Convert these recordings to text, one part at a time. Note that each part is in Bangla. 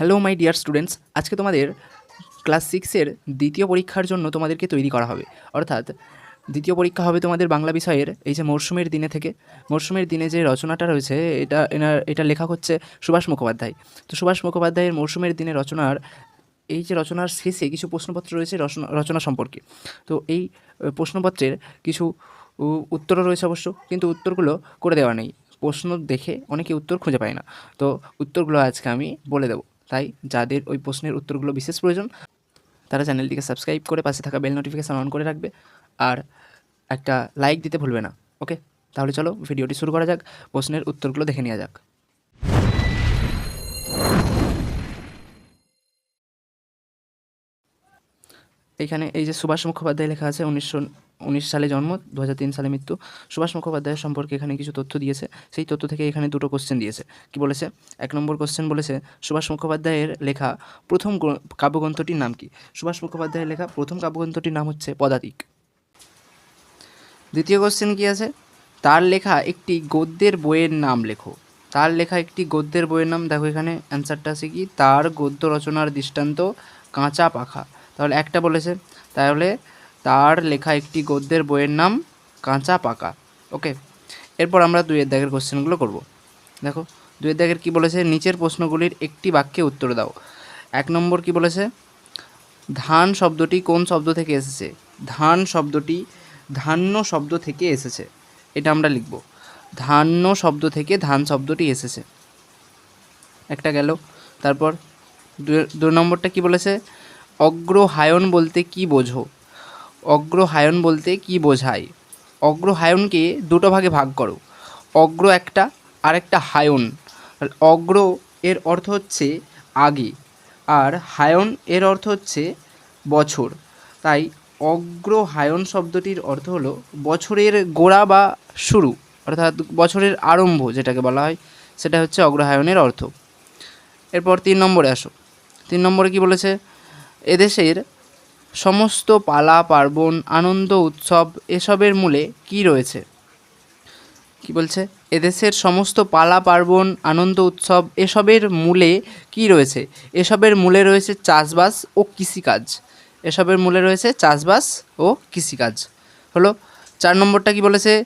হ্যালো মাই ডিয়ার স্টুডেন্টস আজকে তোমাদের ক্লাস সিক্সের দ্বিতীয় পরীক্ষার জন্য তোমাদেরকে তৈরি করা হবে। অর্থাৎ দ্বিতীয় পরীক্ষা হবে তোমাদের বাংলা বিষয়ের এই যে মরশুমের দিনে থেকে। মরশুমের দিনে যে রচনাটা রয়েছে, এটা এনার, এটা লেখা হচ্ছে সুভাষ মুখোপাধ্যায়। তো সুভাষ মুখোপাধ্যায়ের মরশুমের দিনে রচনার, এই যে রচনার শেষে কিছু প্রশ্নপত্র রয়েছে রচনা রচনা সম্পর্কে। তো এই প্রশ্নপত্রের কিছু উত্তরও রয়েছে অবশ্য, কিন্তু উত্তরগুলো করে দেওয়া নেই। প্রশ্ন দেখে অনেকে উত্তর খুঁজে পায় না। তো উত্তরগুলো আজকে আমি বলে দেবো। তাই যাদের ওই প্রশ্নের উত্তরগুলো বিশেষ প্রয়োজন, তারা চ্যানেলটিকে সাবস্ক্রাইব করে পাশে থাকা বেল নোটিফিকেশান অন করে রাখবে আর একটা লাইক দিতে ভুলবে না ওকে তাহলে চলো ভিডিওটি শুরু করা যাক, প্রশ্নের উত্তরগুলো দেখে নেওয়া যাক। এখানে এই যে সুভাষ মুখোপাধ্যায় লেখা আছে উনিশশো উনিশ সালে জন্ম দু হাজার তিন সালে মৃত্যু। সুভাষ মুখোপাধ্যায়ের সম্পর্কে এখানে কিছু তথ্য দিয়েছে। সেই তথ্য থেকে এখানে দুটো কোশ্চেন দিয়েছে। কি বলেছে? এক নম্বর কোশ্চেন বলেছে, সুভাষ মুখোপাধ্যায়ের লেখা প্রথম কাব্যগ্রন্থটির নাম কি? সুভাষ মুখোপাধ্যায়ের লেখা প্রথম কাব্যগ্রন্থটির নাম হচ্ছে পদাতিক। দ্বিতীয় কোশ্চেন কি আছে? তার লেখা একটি গদ্যের বইয়ের নাম লেখো। তার লেখা একটি গদ্যের বইয়ের নাম, দেখো এখানে অ্যান্সারটা আছে কি? তার গদ্য রচনার দৃষ্টান্ত কাঁচা পাখা। তাহলে একটা বলেছে, তাহলে তার লেখা একটি গদ্যের বইয়ের নাম কাঁচা পাকা। ওকে? এরপর আমরা দুইয়ের দাগের কোশ্চেনগুলো করব। দেখো দুইয়ের দাগের কী বলেছে? নিচের প্রশ্নগুলির একটি বাক্যে উত্তর দাও। এক নম্বর কি বলেছে? ধান শব্দটি কোন শব্দ থেকে এসেছে? ধান শব্দটি ধান্য শব্দ থেকে এসেছে। এটা আমরা লিখব। ধান্য শব্দ থেকে ধান শব্দটি এসেছে। একটা গেল। তারপর দু- নম্বরটা কি বলেছে? অগ্রহায়ণ বলতে কি বোঝো? অগ্রহায়ণ বলতে কি বোঝায়? অগ্রহায়ণকে দুটো ভাগে ভাগ করো। অগ্র একটা আর একটা হায়ন অগ্র এর অর্থ হচ্ছে আগে, আর হায়ন এর অর্থ হচ্ছে বছর। তাই অগ্রহায়ণ শব্দটির অর্থ হলো বছরের গোড়া বা শুরু, অর্থাৎ বছরের আরম্ভ যেটাকে বলা হয়, সেটা হচ্ছে অগ্রহায়ণের অর্থ। এরপর তিন নম্বরে আসো। তিন নম্বরে কি বলেছে? এদেশের সমস্ত পালা, পার্বণ, আনন্দ, উৎসব এসবের মূলে কি রয়েছে? কি বলছে? এদেশের সমস্ত পালা, পার্বণ, আনন্দ, উৎসব এসবের মূলে কি রয়েছে? এসবের মূলে রয়েছে চাষবাস ও কৃষিকাজ। এসবের মূলে রয়েছে চাষবাস ও কৃষিকাজ। হলো, চার নম্বরটা কি বলেছে?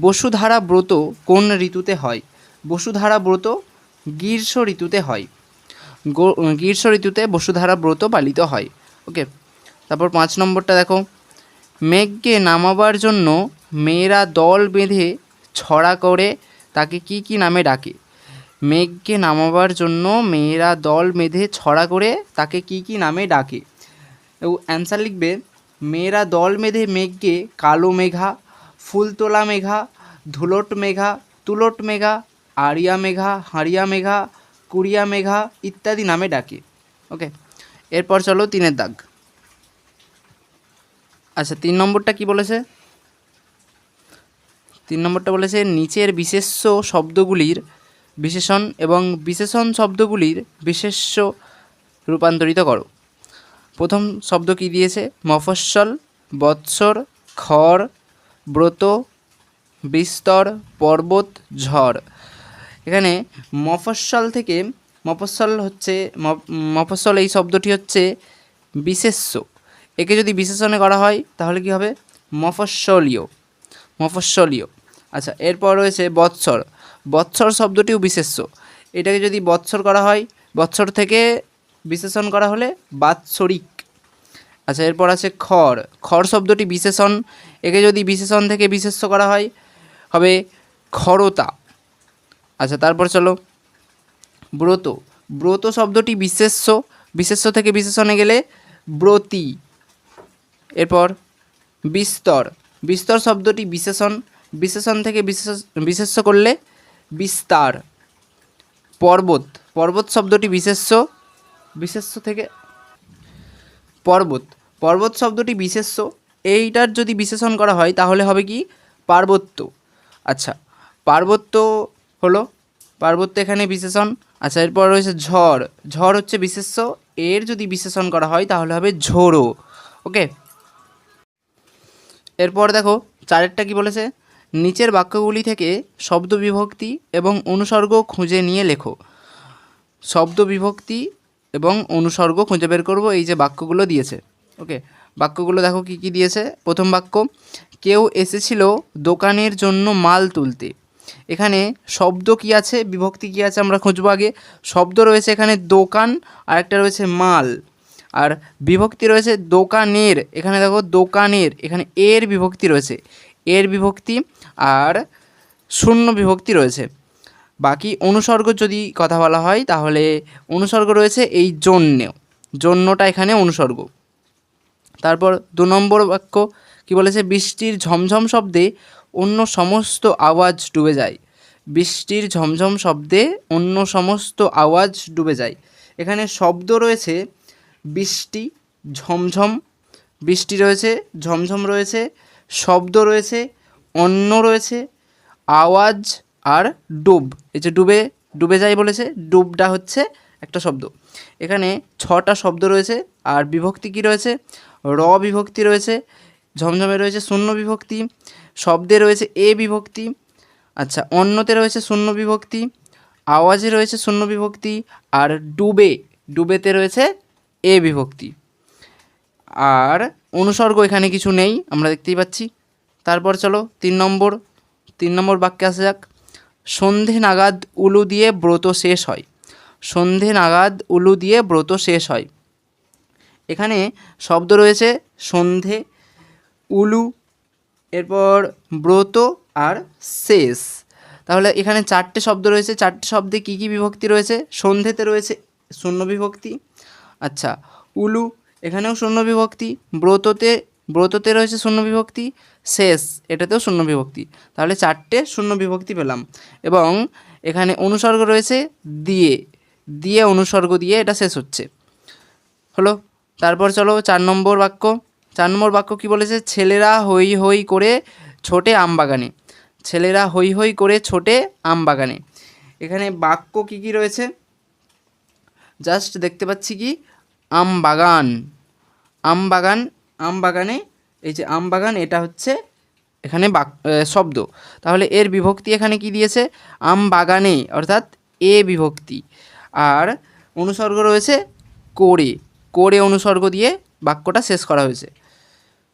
বসুধারা ব্রত কোন ঋতুতে হয়? বসুধারা ব্রত গ্রীষ্ম ঋতুতে হয়। গ্রীষ্ম ঋতুতে বসুধারা ব্রত পালিত হয়। ওকে তারপর পাঁচ নম্বরটা দেখো। মেঘকে নামাবার জন্য মেয়েরা দল বেঁধে ছড়া করে তাকে কি কি নামে ডাকে? মেঘকে নামাবার জন্য মেয়েরা দল বেঁধে ছড়া করে তাকে কি কি নামে ডাকে? অ্যান্সার লিখবে, মেয়েরা দল বেঁধে মেঘকে কালো মেঘা, ফুলতোলা মেঘা, ধুলট মেঘা, তুলট মেঘা আরিয়া মেঘা, হাঁড়িয়া মেঘা, কুড়িয়া মেঘা ইত্যাদি নামে ডাকে। ওকে এরপর চলো তিনের দাগ। আচ্ছা তিন নম্বরটা কি বলেছে? তিন নম্বরটা বলেছে, নিচের বিশেষ্য শব্দগুলির বিশেষণ এবং বিশেষণ শব্দগুলির বিশেষ্য রূপান্তরিত করো। প্রথম শব্দ কি দিয়েছে? মফস্বল, বৎসর, খড়, ব্রত, বিস্তর, পর্বত, ঝড়। এখানে মফস্বল থেকে, মফস্বল হচ্ছে মফস্বল এই শব্দটি হচ্ছে বিশেষ্য। একে যদি বিশেষণে করা হয়, তাহলে কি হবে? মফস্বলীয়। মফস্বলীয়। আচ্ছা এরপর রয়েছে বৎসর। বৎসর শব্দটিও বিশেষ্য। এটাকে যদি বৎসর করা হয়, বৎসর থেকে বিশেষণ করা হলে বাৎসরিক। আচ্ছা এরপর আছে খড়। খড় শব্দটি বিশেষণ। একে যদি বিশেষণ থেকে বিশেষ্য করা হয়, হবে খরতা। আচ্ছা তারপর চলো। ব্রত। ব্রত শব্দটি বিশেষ্য। বিশেষ্য থেকে বিশেষণে গেলে ব্রতী। এরপর বিস্তর। বিস্তর শব্দটি বিশেষণ বিশেষণ থেকে বিশেষ বিশেষ্য করলে বিস্তার। পর্বত পর্বত শব্দটি বিশেষ্য বিশেষ্য থেকে পর্বত। পর্বত শব্দটি বিশেষ্য, এইটার যদি বিশেষণ করা হয় তাহলে হবে কি? পার্বত্য। আচ্ছা পার্বত্য হলো, পার্বত্য এখানে বিশেষণ। আচ্ছা এরপর রয়েছে ঝড়। ঝড় হচ্ছে বিশেষ্য, এর যদি বিশেষণ করা হয় তাহলে হবে ঝোড়ো। ওকে? এরপর দেখো, চারেরটা কি বলেছে? নিচের বাক্যগুলি থেকে শব্দ বিভক্তি এবং অনুসর্গ খুঁজে নিয়ে লেখো। শব্দ বিভক্তি এবং অনুসর্গ খুঁজে বের করব, এই যে বাক্যগুলো দিয়েছে। ওকে, বাক্যগুলো দেখো কি কি দিয়েছে? প্রথম বাক্য, কেউ এসেছিল দোকানের জন্য মাল তুলতে। এখানে শব্দ কি আছে? বিভক্তি কি আছে? আমরা খুঁজবো আগে। শব্দ রয়েছে এখানে দোকান আর একটা রয়েছে মাল। আর বিভক্তি রয়েছে দোকানের, এখানে দেখো দোকানের, এখানে এর বিভক্তি রয়েছে। এর বিভক্তি আর শূন্য বিভক্তি রয়েছে। বাকি অনুসর্গ যদি কথা বলা হয়, তাহলে অনুসর্গ রয়েছে এই জন্যেও জন্যটা এখানে অনুসর্গ। তারপর দু নম্বর বাক্য কি বলেছে? বৃষ্টির ঝমঝম শব্দে অন্য সমস্ত আওয়াজ ডুবে যায়। বৃষ্টির ঝমঝম শব্দে অন্য সমস্ত আওয়াজ ডুবে যায়। এখানে শব্দ রয়েছে বৃষ্টি, ঝমঝম। বৃষ্টি রয়েছে, ঝমঝম রয়েছে, শব্দ রয়েছে অন্য রয়েছে, আওয়াজ আর ডুব। এই যে ডুবে ডুবে যায় বলেছে ডুবটা হচ্ছে একটা শব্দ। এখানে ছটা শব্দ রয়েছে, আর বিভক্তি কি রয়েছে? র বিভক্তি রয়েছে, ঝমঝমে রয়েছে শূন্য বিভক্তি, শব্দে রয়েছে এ বিভক্তি আচ্ছা অন্যতে রয়েছে শূন্য বিভক্তি, আওয়াজে রয়েছে শূন্য বিভক্তি, আর ডুবে, ডুবেতে রয়েছে এ বিভক্তি। আর অনুসর্গ এখানে কিছু নেই, আমরা দেখতেই পাচ্ছি। তারপর চলো, তিন নম্বর তিন নম্বর বাক্যে আসা যাক। সন্ধে নাগাদ উলু দিয়ে ব্রত শেষ হয়। সন্ধে নাগাদ উলু দিয়ে ব্রত শেষ হয়। এখানে শব্দ রয়েছে সন্ধে, উলু, এরপর ব্রত আর শেষ। তাহলে এখানে চারটে শব্দ রয়েছে। চারটে শব্দে কী কী বিভক্তি রয়েছে? সন্ধেতে রয়েছে শূন্য বিভক্তি আচ্ছা উলু, এখানেও শূন্য বিভক্তি, ব্রততে ব্রততে রয়েছে শূন্য বিভক্তি, শেষ, এটাতেও শূন্য বিভক্তি। তাহলে চারটে শূন্য বিভক্তি পেলাম। এবং এখানে অনুসর্গ রয়েছে দিয়ে দিয়ে অনুসর্গ দিয়ে এটা শেষ হচ্ছে। হলো, তারপর চলো চার নম্বর বাক্য। চার নম্বর বাক্য কি বলেছে? ছেলেরা হই হই করে ছোটে আম বাগানে। ছেলেরা হই হই করে ছোটে আম বাগানে। এখানে বাক্য কি কি রয়েছে? জাস্ট দেখতে পাচ্ছি কি? আম বাগান আম বাগান আম বাগানে এই যে আম বাগান এটা হচ্ছে এখানে বাক শব্দ। তাহলে এর বিভক্তি এখানে কি দিয়েছে? আম বাগানে অর্থাৎ এ বিভক্তি। আর অনুসর্গ রয়েছে করে। করে অনুসর্গ দিয়ে বাক্যটা শেষ করা হয়েছে।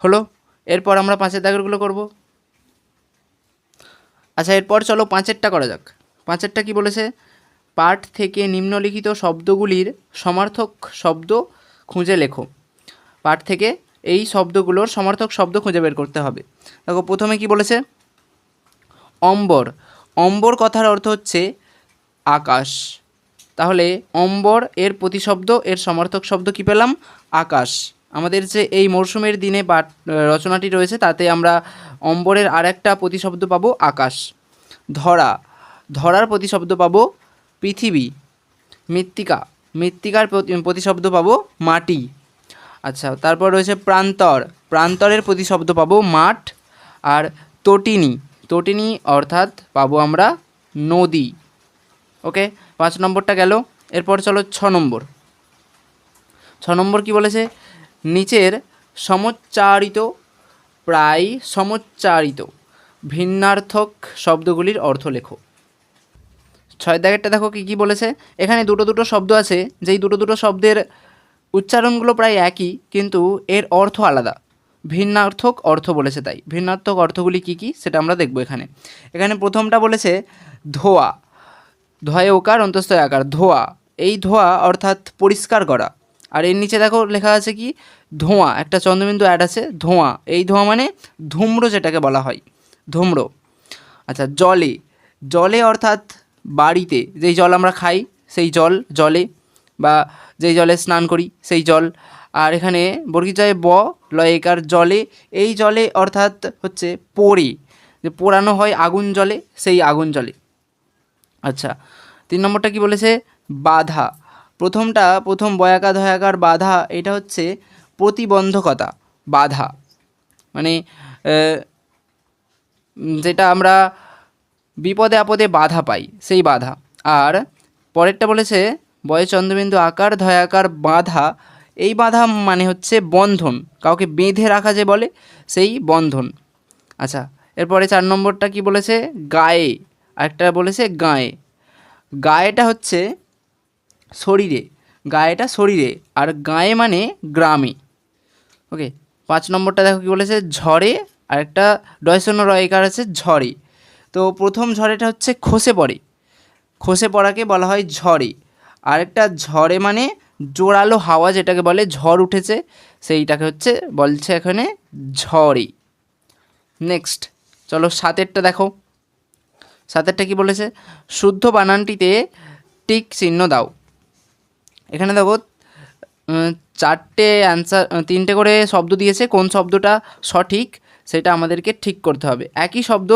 হলো? এরপর আমরা পাঁচের দাগেরগুলো করব। আচ্ছা এরপর চলো পাঁচেরটা করা যাক। পাঁচেরটা কি বলেছে? পাঠ থেকে নিম্নলিখিত শব্দগুলির সমার্থক শব্দ খুঁজে লেখো। পাঠ থেকে এই শব্দগুলোর সমার্থক শব্দ খুঁজে বের করতে হবে। দেখো, প্রথমে কি বলেছে? অম্বর। অম্বর কথার অর্থ হচ্ছে আকাশ। তাহলে অম্বর এর প্রতিশব্দ, এর সমার্থক শব্দ কি পেলাম? আকাশ। আমাদের যে এই মরশুমের দিনে পাঠ রচনাটি রয়েছে, তাতে আমরা অম্বরের আর একটা প্রতিশব্দ পাবো আকাশ। ধরা। ধরার প্রতিশব্দ পাবো পৃথিবী। মৃত্তিকা। মৃত্তিকার প্রতি- প্রতিশব্দ পাবো মাটি। আচ্ছা তারপর রয়েছে প্রান্তর। প্রান্তরের প্রতিশব্দ পাবো মাঠ আর তটিনী। তটিনী অর্থাৎ পাবো আমরা নদী। ওকে, পাঁচ নম্বরটা গেল। এরপর চলো ছ নম্বর। ছ নম্বর কি বলেছে? নিচের সমচ্চারিত, প্রায় সমচ্চারিত, ভিন্নার্থক শব্দগুলির অর্থ লেখো। ছয় দাগেরটা দেখো কী কী বলেছে? এখানে দুটো দুটো শব্দ আছে, যেই দুটো দুটো শব্দের উচ্চারণগুলো প্রায় একই, কিন্তু এর অর্থ আলাদা। ভিন্নার্থক অর্থ বলেছে তাই। ভিন্নার্থক অর্থগুলি কী কী, সেটা আমরা দেখব এখানে। এখানে প্রথমটা বলেছে ধোয়া। ধোয়ে ওকার অন্তস্থ আকার। ধোয়া। এই ধোয়া অর্থাৎ পরিষ্কার করা। আর এর নিচে দেখো লেখা আছে কি? ধোঁয়া। একটা চন্দ্রবিন্দু অ্যাড আছে, ধোঁয়া। এই ধোঁয়া মানে ধূম্র যেটাকে বলা হয়। ধূম্র। আচ্ছা জলে। জলে অর্থাৎ বাড়িতে যেই জল আমরা খাই, সেই জল জলে বা যেই জলে স্নান করি, সেই জল। আর এখানে বর্গীর জয়ে ব, লয়েকার জলে, এই জলে অর্থাৎ হচ্ছে পোড়ে। যে পোড়ানো হয় আগুন জলে, সেই আগুন জলে। আচ্ছা তিন নম্বরটা কি বলেছে? বাধা। প্রথমটা, প্রথম বয়াকা ধয়াকার বাধা, এটা হচ্ছে প্রতিবন্ধকতা, বাধা। মানে যেটা আমরা বিপদে আপদে বাধা পাই, সেই বাধা। আর পরেরটা বলেছে, বয় চন্দ্রবিন্দু আকার ধয়াকার বাধা। এই বাধা মানে হচ্ছে বন্ধন, কাউকে বেঁধে রাখা যে বলে, সেই বন্ধন। আচ্ছা এরপরে চার নম্বরটা কি বলেছে? গায়ে। আরেকটা বলেছে গায়ে। গায়েটা হচ্ছে শরীরে, গায়েটা শরীরে। আর গায়ে মানে গ্রামে। ওকে, পাঁচ নম্বরটা দেখো কি বলেছে? ঝড়ে। আর একটা ডয়সন্য রয়কার আছে ঝড়ে। তো প্রথম ঝড়েটা হচ্ছে খসে পড়ে। খসে পড়াকে বলা হয় ঝড়ে। আরেকটা ঝড়ে মানে জোরালো হাওয়া যেটাকে বলে, ঝড় উঠেছে, সেইটাকে হচ্ছে বলছে এখানে ঝড়ে। নেক্সট, চলো সাতেরটা দেখো। সাতেরটা কি বলেছে? শুদ্ধ বানানটিতে টিক চিহ্ন দাও। এখানে দেখো চারটে অ্যান্সার তিনটে করে শব্দ দিয়েছে। কোন শব্দটা সঠিক, সেটা আমাদেরকে ঠিক করতে হবে। একই শব্দ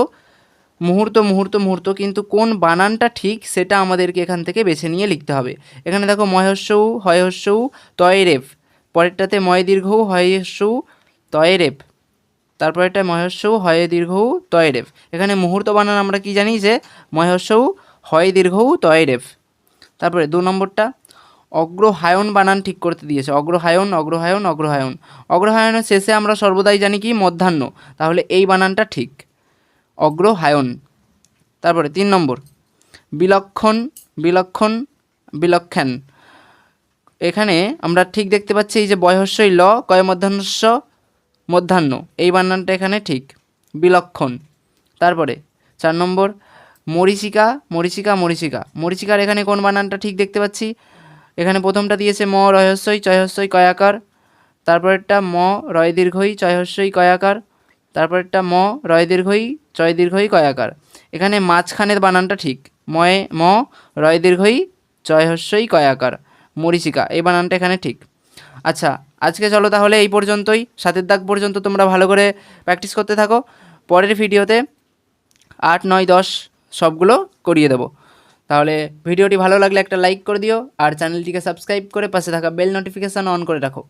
মুহূর্ত মুহূর্ত মুহূর্ত, কিন্তু কোন বানানটা ঠিক সেটা আমাদেরকে এখান থেকে বেছে নিয়ে লিখতে হবে। এখানে দেখো ময়হস্যৌ হয়হস্যৌ তয়রেফ। পরেরটাতে ময় দীর্ঘৌ হয়স্যৌ তয়রেফ। তারপরেরটা ময়স্যৌ হয়ে দীর্ঘৌ তয়রেফ। এখানে মুহূর্ত বানান আমরা কি জানি যে ময়স্যৌ হয় দীর্ঘৌ তয়রেফ। তারপরে দু নম্বরটা অগ্রহায়ন বানান ঠিক করতে দিয়েছে। অগ্রহায়ন অগ্রহায়ন অগ্রহায়ন অগ্রহায়নের শেষে আমরা সর্বদাই জানি কি? মধ্যাহ্ন। তাহলে এই বানানটা ঠিক। অগ্রহায়ন তারপরে তিন নম্বর, বিলক্ষণ বিলক্ষণ বিলক্ষণ। এখানে আমরা ঠিক দেখতে পাচ্ছি এই যে বয়স্যই ল, কয় মধ্যাহ্নস্য, মধ্যাহ্ন। এই বানানটা এখানে ঠিক, বিলক্ষণ। তারপরে চার নম্বর, মরিচিকা মরিচিকা মরিচিকা। মরিচিকার এখানে কোন বানানটা ঠিক দেখতে পাচ্ছি? এখানে প্রথমটা দিয়েছে ম রহস্যই চয়হস্যই, কয়াকার। তারপরেরটা ম, রয় দীর্ঘই, চয়হস্যই, কয়াকার। তারপরেরটা ম, রয় দীর্ঘই, চয় দীর্ঘই কয়াকার এখানে মাঝখানের বানানটা ঠিক। ময়ে ম, রয় দীর্ঘই চয়হস্যই কয়াকার মরিচিকা, এই বানানটা এখানে ঠিক। আচ্ছা আজকে চলো তাহলে এই পর্যন্তই। সাতের দাগ পর্যন্ত তোমরা ভালো করে প্র্যাকটিস করতে থাকো। পরের ভিডিওতে আট, নয়, দশ সবগুলো করিয়ে দেবো। তাহলে ভিডিওটি ভালো লাগলে একটা লাইক করে দিও আর চ্যানেলটিকে সাবস্ক্রাইব করে পাশে থাকা বেল নোটিফিকেশান অন করে রাখো।